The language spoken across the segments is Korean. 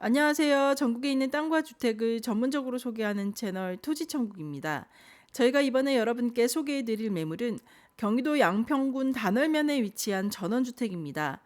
안녕하세요. 전국에 있는 땅과 주택을 전문적으로 소개하는 채널 토지천국입니다. 저희가 이번에 여러분께 소개해 드릴 매물은 경기도 양평군 단월면에 위치한 전원주택입니다.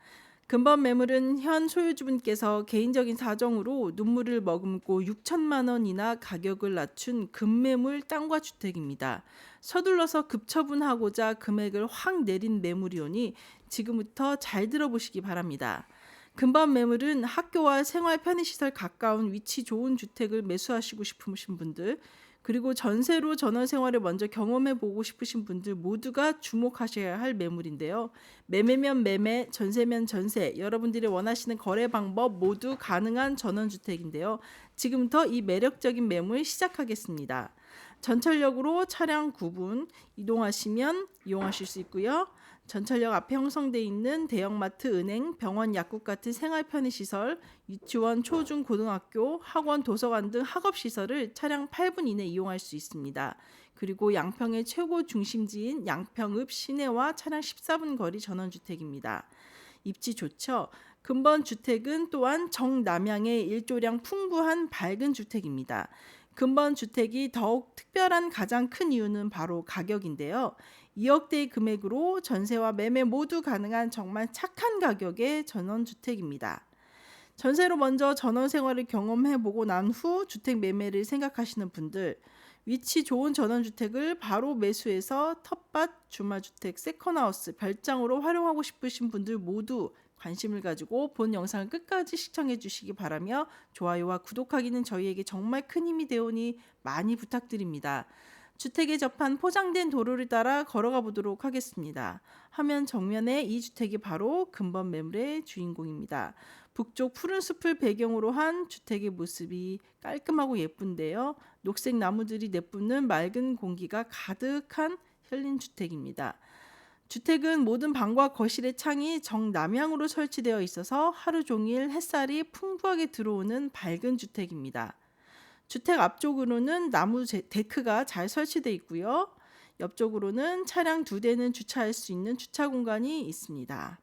근본 매물은 현 소유주분께서 개인적인 사정으로 눈물을 머금고 6천만 원이나 가격을 낮춘 급매물 땅과 주택입니다. 서둘러서 급처분하고자 금액을 확 내린 매물이오니 지금부터 잘 들어보시기 바랍니다. 근본 매물은 학교와 생활 편의시설 가까운 위치 좋은 주택을 매수하시고 싶으신 분들 그리고 전세로 전원 생활을 먼저 경험해 보고 싶으신 분들 모두가 주목하셔야 할 매물인데요. 매매면 매매, 전세면 전세, 여러분들이 원하시는 거래 방법 모두 가능한 전원 주택인데요. 지금부터 이 매력적인 매물 시작하겠습니다. 전철역으로 차량 9분 이동하시면 이용하실 수 있고요. 전철역 앞에 형성돼 있는 대형마트, 은행, 병원, 약국 같은 생활 편의 시설, 유치원, 초중 고등학교, 학원, 도서관 등 학업 시설을 차량 8분 이내 이용할 수 있습니다. 그리고 양평의 최고 중심지인 양평읍 시내와 차량 14분 거리 전원 주택입니다. 입지 좋죠. 근본 주택은 또한 정남향의 일조량 풍부한 밝은 주택입니다. 근본 주택이 더욱 특별한 가장 큰 이유는 바로 가격인데요. 2억대의 금액으로 전세와 매매 모두 가능한 정말 착한 가격의 전원주택입니다. 전세로 먼저 전원 생활을 경험해 보고 난 후 주택 매매를 생각하시는 분들, 위치 좋은 전원주택을 바로 매수해서 텃밭, 주말주택, 세컨하우스, 별장으로 활용하고 싶으신 분들 모두 관심을 가지고 본 영상을 끝까지 시청해 주시기 바라며 좋아요와 구독하기는 저희에게 정말 큰 힘이 되오니 많이 부탁드립니다. 주택에 접한 포장된 도로를 따라 걸어가 보도록 하겠습니다. 화면 정면에 이 주택이 바로 근본 매물의 주인공입니다. 북쪽 푸른 숲을 배경으로 한 주택의 모습이 깔끔하고 예쁜데요. 녹색 나무들이 내뿜는 맑은 공기가 가득한 힐링 주택입니다. 주택은 모든 방과 거실의 창이 정남향으로 설치되어 있어서 하루 종일 햇살이 풍부하게 들어오는 밝은 주택입니다. 주택 앞쪽으로는 나무 데크가 잘 설치되어 있고요. 옆쪽으로는 차량 두 대는 주차할 수 있는 주차 공간이 있습니다.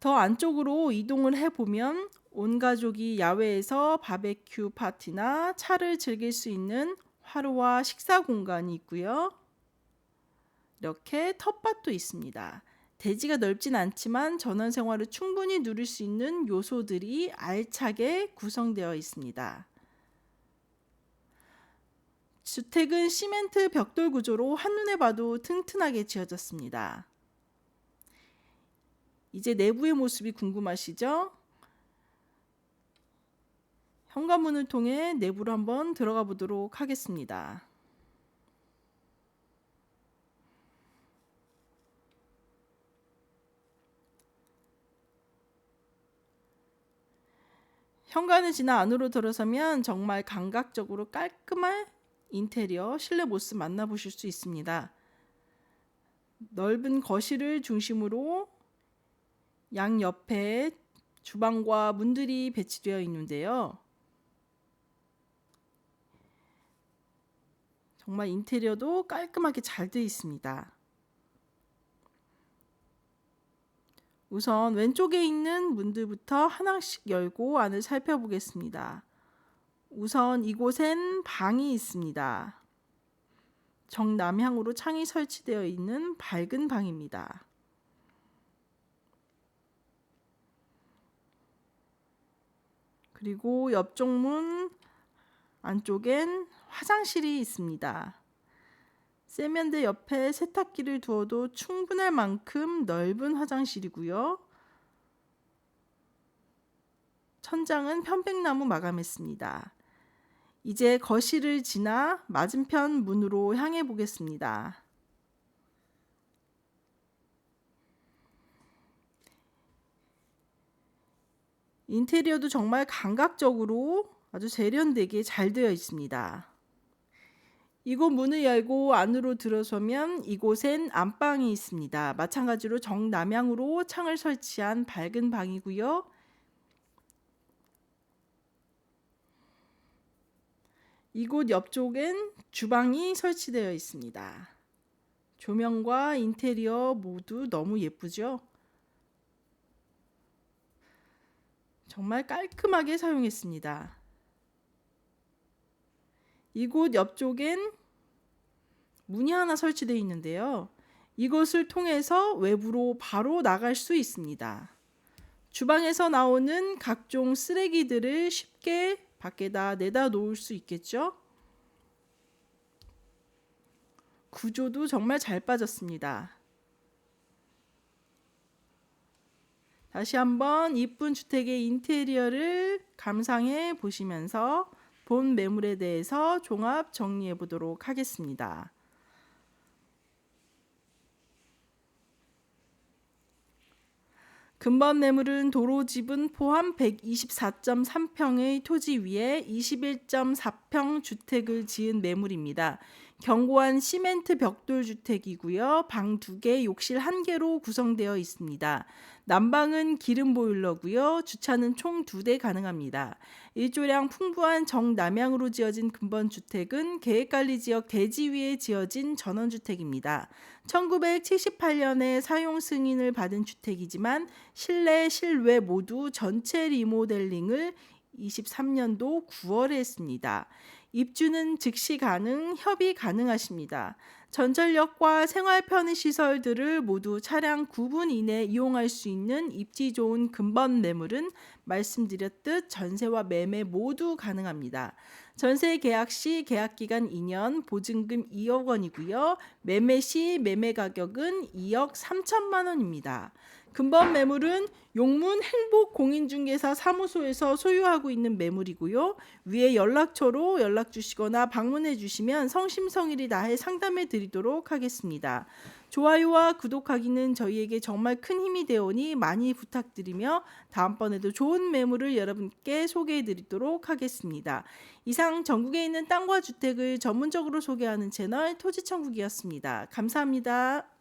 더 안쪽으로 이동을 해보면 온 가족이 야외에서 바베큐 파티나 차를 즐길 수 있는 화로와 식사 공간이 있고요. 이렇게 텃밭도 있습니다. 대지가 넓진 않지만 전원 생활을 충분히 누릴 수 있는 요소들이 알차게 구성되어 있습니다. 주택은 시멘트 벽돌 구조로 한눈에 봐도 튼튼하게 지어졌습니다. 이제 내부의 모습이 궁금하시죠? 현관문을 통해 내부로 한번 들어가 보도록 하겠습니다. 현관을 지나 안으로 들어서면 정말 감각적으로 깔끔한 인테리어 실내 모습 만나보실 수 있습니다. 넓은 거실을 중심으로 양 옆에 주방과 문들이 배치되어 있는데요. 정말 인테리어도 깔끔하게 잘 되어 있습니다. 우선 왼쪽에 있는 문들부터 하나씩 열고 안을 살펴보겠습니다. 우선 이곳엔 방이 있습니다. 정남향으로 창이 설치되어 있는 밝은 방입니다. 그리고 옆쪽 문 안쪽엔 화장실이 있습니다. 세면대 옆에 세탁기를 두어도 충분할 만큼 넓은 화장실이고요. 천장은 편백나무 마감했습니다. 이제 거실을 지나 맞은편 문으로 향해 보겠습니다. 인테리어도 정말 감각적으로 아주 세련되게 잘 되어 있습니다. 이곳 문을 열고 안으로 들어서면 이곳엔 안방이 있습니다. 마찬가지로 정남향으로 창을 설치한 밝은 방이고요. 이곳 옆쪽엔 주방이 설치되어 있습니다. 조명과 인테리어 모두 너무 예쁘죠? 정말 깔끔하게 사용했습니다. 이곳 옆쪽엔 문이 하나 설치되어 있는데요. 이것을 통해서 외부로 바로 나갈 수 있습니다. 주방에서 나오는 각종 쓰레기들을 쉽게 밖에다 내다 놓을 수 있겠죠? 구조도 정말 잘 빠졌습니다. 다시 한번 이쁜 주택의 인테리어를 감상해 보시면서 본 매물에 대해서 종합 정리해 보도록 하겠습니다. 근본 매물은 도로 지분 포함 124.3평의 토지 위에 21.4평 주택을 지은 매물입니다. 견고한 시멘트 벽돌 주택이고요. 방 2개, 욕실 1개로 구성되어 있습니다. 난방은 기름 보일러고요. 주차는 총 2대 가능합니다. 일조량 풍부한 정남향으로 지어진 근본 주택은 계획관리 지역 대지 위에 지어진 전원 주택입니다. 1978년에 사용 승인을 받은 주택이지만 실내 실외 모두 전체 리모델링을 23년도 9월에 했습니다. 입주는 즉시 가능, 협의 가능하십니다. 전철역과 생활 편의 시설들을 모두 차량 9분 이내 이용할 수 있는 입지 좋은 근본 매물은 말씀드렸듯 전세와 매매 모두 가능합니다. 전세 계약 시 계약 기간 2년, 보증금 2억 원이고요. 매매 시 매매 가격은 2억 3천만 원입니다. 근본 매물은 용문 행복 공인중개사 사무소에서 소유하고 있는 매물이고요. 위에 연락처로 연락 주시거나 방문해 주시면 성심성의를 다해 상담해 드리도록 하겠습니다. 좋아요와 구독하기는 저희에게 정말 큰 힘이 되오니 많이 부탁드리며 다음번에도 좋은 매물을 여러분께 소개해 드리도록 하겠습니다. 이상 전국에 있는 땅과 주택을 전문적으로 소개하는 채널 토지천국이었습니다. 감사합니다.